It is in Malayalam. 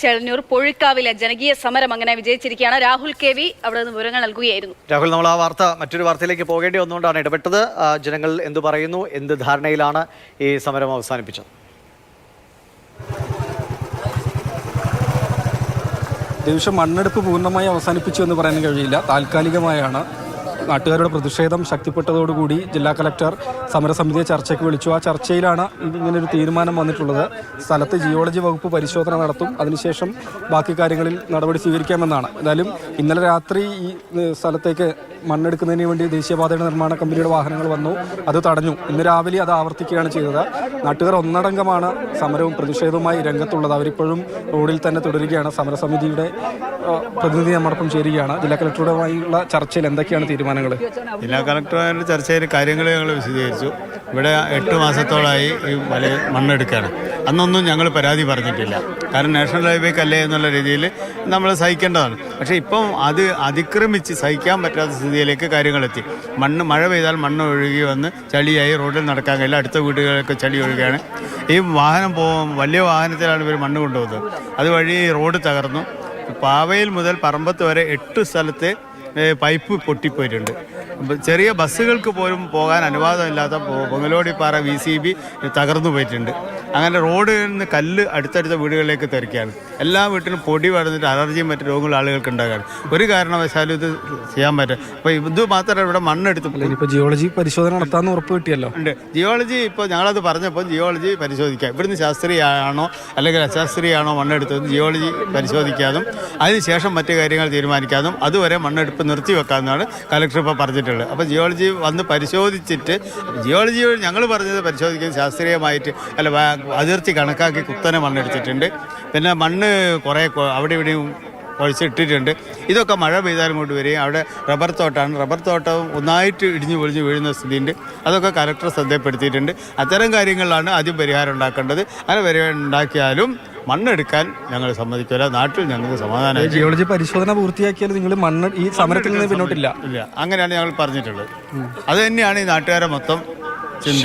ചേളന്നൂർ പൊഴിക്കാവിലെ ജനകീയ സമരം അങ്ങനെ വിജയിച്ചിരിക്കുകയാണ്. രാഹുൽ കെ വി അവിടെ നിന്ന് വിവരങ്ങൾ നൽകുകയായിരുന്നു. രാഹുൽ നമ്മൾ ആ വാർത്ത മറ്റൊരു വാർത്തയിലേക്ക് പോകേണ്ടി വന്നുകൊണ്ടാണ് ഇടപെട്ടത്. ജനങ്ങൾ എന്തു പറയുന്നു? എന്ത് ധാരണയിലാണ് ഈ സമരം അവസാനിപ്പിച്ചത്? ദിവസം മണ്ണെടുപ്പ് പൂർണമായി അവസാനിപ്പിച്ചു എന്ന് പറയാൻ കഴിയില്ല. താൽക്കാലികമായാണ് നാട്ടുകാരുടെ പ്രതിഷേധം ശക്തിപ്പെട്ടതോടുകൂടി ജില്ലാ കലക്ടർ സമരസമിതിയെ ചർച്ചയ്ക്ക് വിളിച്ചു. ആ ചർച്ചയിലാണ് ഇങ്ങനെ ഒരു തീരുമാനം വന്നിട്ടുള്ളത്. സ്ഥലത്ത് ജിയോളജി വകുപ്പ് പരിശോധന നടത്തും. അതിനുശേഷം ബാക്കി കാര്യങ്ങളിൽ നടപടി സ്വീകരിക്കാമെന്നാണ്. എന്തായാലും ഇന്നലെ രാത്രി ഈ സ്ഥലത്തേക്ക് മണ്ണെടുക്കുന്നതിന് വേണ്ടി ദേശീയപാതയുടെ നിർമ്മാണ കമ്പനിയുടെ വാഹനങ്ങൾ വന്നു. അത് തടഞ്ഞു. ഇന്ന് രാവിലെ അത് ആവർത്തിക്കുകയാണ് ചെയ്തത്. നാട്ടുകാർ ഒന്നടങ്കമാണ് സമരവും പ്രതിഷേധവുമായി രംഗത്തുള്ളത്. അവരിപ്പോഴും റോഡിൽ തന്നെ തുടരുകയാണ്. സമരസമിതിയുടെ പ്രതിനിധി നമ്മോടൊപ്പം ചേരുകയാണ്. ജില്ലാ കളക്ടറുമായുള്ള ചർച്ചയിൽ എന്തൊക്കെയാണ് തീരുമാനങ്ങൾ? ജില്ലാ കളക്ടറുമായുള്ള ചർച്ചയിൽ കാര്യങ്ങൾ ഞങ്ങൾ വിശദീകരിച്ചു. ഇവിടെ എട്ട് മാസത്തോളമായി ഈ മല മണ്ണെടുക്കുകയാണ് അന്നൊന്നും ഞങ്ങൾ പരാതി പറഞ്ഞിട്ടില്ല. കാരണം നാഷണൽ ഹൈവേക്ക് അല്ലേ എന്നുള്ള രീതിയിൽ നമ്മൾ സഹിക്കേണ്ടതാണ്. പക്ഷേ ഇപ്പം അത് അതിക്രമിച്ച് സഹിക്കാൻ പറ്റാത്ത സ്ഥിതിയിലേക്ക് കാര്യങ്ങളെത്തി. മണ്ണ് മഴ പെയ്താൽ മണ്ണ് ഒഴുകി വന്ന് ചളിയായി റോഡിൽ നടക്കാൻ കഴിയില്ല. അടുത്ത വീടുകളൊക്കെ ചളി ഒഴുകുകയാണ്. ഈ വാഹനം പോകും വലിയ വാഹനത്തിലാണ് ഇവർ മണ്ണ് കൊണ്ടുപോകുന്നത്. അതുവഴി റോഡ് തകർന്നു. പാവയിൽ മുതൽ പറമ്പത്ത് വരെ എട്ട് സ്ഥലത്ത് പൈപ്പ് പൊട്ടിപ്പോയിട്ടുണ്ട്. ചെറിയ ബസ്സുകൾക്ക് പോലും പോകാൻ അനുവാദമില്ലാത്ത പൊങ്ങലോടിപ്പാറ വി സി ബി തകർന്നു പോയിട്ടുണ്ട്. അങ്ങനെ റോഡിൽ നിന്ന് കല്ല് അടുത്തടുത്ത വീടുകളിലേക്ക് തെറിക്കുകയാണ്. എല്ലാ വീട്ടിലും പൊടി വളർന്നിട്ട് അലർജിയും മറ്റു രോഗങ്ങളും ആളുകൾക്ക് ഉണ്ടാകാണ് ഒരു കാരണവശാലും ഇത് ചെയ്യാൻ പറ്റും അപ്പോൾ ഇത് മാത്രമല്ല ഇവിടെ മണ്ണെടുത്ത് ഇപ്പോൾ ജിയോളജി പരിശോധന നടത്താമെന്ന് ഉറപ്പ് കിട്ടിയല്ലോ. ഉണ്ട്. ജിയോളജി ഇപ്പോൾ ഞങ്ങളത് പറഞ്ഞപ്പോൾ ജിയോളജി പരിശോധിക്കാം. ഇവിടുന്ന് ശാസ്ത്രീയമാണോ അല്ലെങ്കിൽ അശാസ്ത്രീയമാണോ മണ്ണെടുത്തത് ജിയോളജി പരിശോധിക്കാതും അതിനുശേഷം മറ്റു കാര്യങ്ങൾ തീരുമാനിക്കാതും അതുവരെ മണ്ണെടുപ്പ് നിർത്തി വെക്കാമെന്നാണ് കലക്ടർ ഇപ്പോൾ പറഞ്ഞിട്ടുള്ളത്. അപ്പോൾ ജിയോളജി വന്ന് പരിശോധിച്ചിട്ട് ജിയോളജി ഞങ്ങൾ പറഞ്ഞത് പരിശോധിക്കുന്നത് ശാസ്ത്രീയമായിട്ട് അല്ല അതിർത്തി കണക്കാക്കി കുത്തനെ മണ്ണെടുത്തിട്ടുണ്ട്. പിന്നെ മണ്ണ് കുറേ അവിടെ ഇവിടെയും കുഴച്ചിട്ടിട്ടുണ്ട് ഇതൊക്കെ മഴ പെയ്താലും കൊണ്ട് വരികയും അവിടെ റബ്ബർ തോട്ടമാണ് റബ്ബർ തോട്ടം ഒന്നായിട്ട് ഇടിഞ്ഞു പൊളിഞ്ഞ് വീഴുന്ന സ്ഥിതിയുണ്ട്. അതൊക്കെ കലക്ടർ ശ്രദ്ധപ്പെടുത്തിയിട്ടുണ്ട്. അത്തരം കാര്യങ്ങളിലാണ് ആദ്യം പരിഹാരം ഉണ്ടാക്കേണ്ടത്. അങ്ങനെ പരിഹാരം ഉണ്ടാക്കിയാലും മണ്ണെടുക്കാൻ ഞങ്ങൾ സമ്മതിക്കില്ല. നാട്ടിൽ ഞങ്ങൾക്ക് സമാധാനം ജിയോളജി പരിശോധന പൂർത്തിയാക്കിയാൽ നിങ്ങൾ മണ്ണ് ഈ സമരത്തിൽ നിന്ന് പിന്നോട്ടില്ല. ഇല്ല. അങ്ങനെയാണ് ഞങ്ങൾ പറഞ്ഞിട്ടുള്ളത്. അത് തന്നെയാണ് ഈ നാട്ടുകാരെ മൊത്തം ചിന്ത.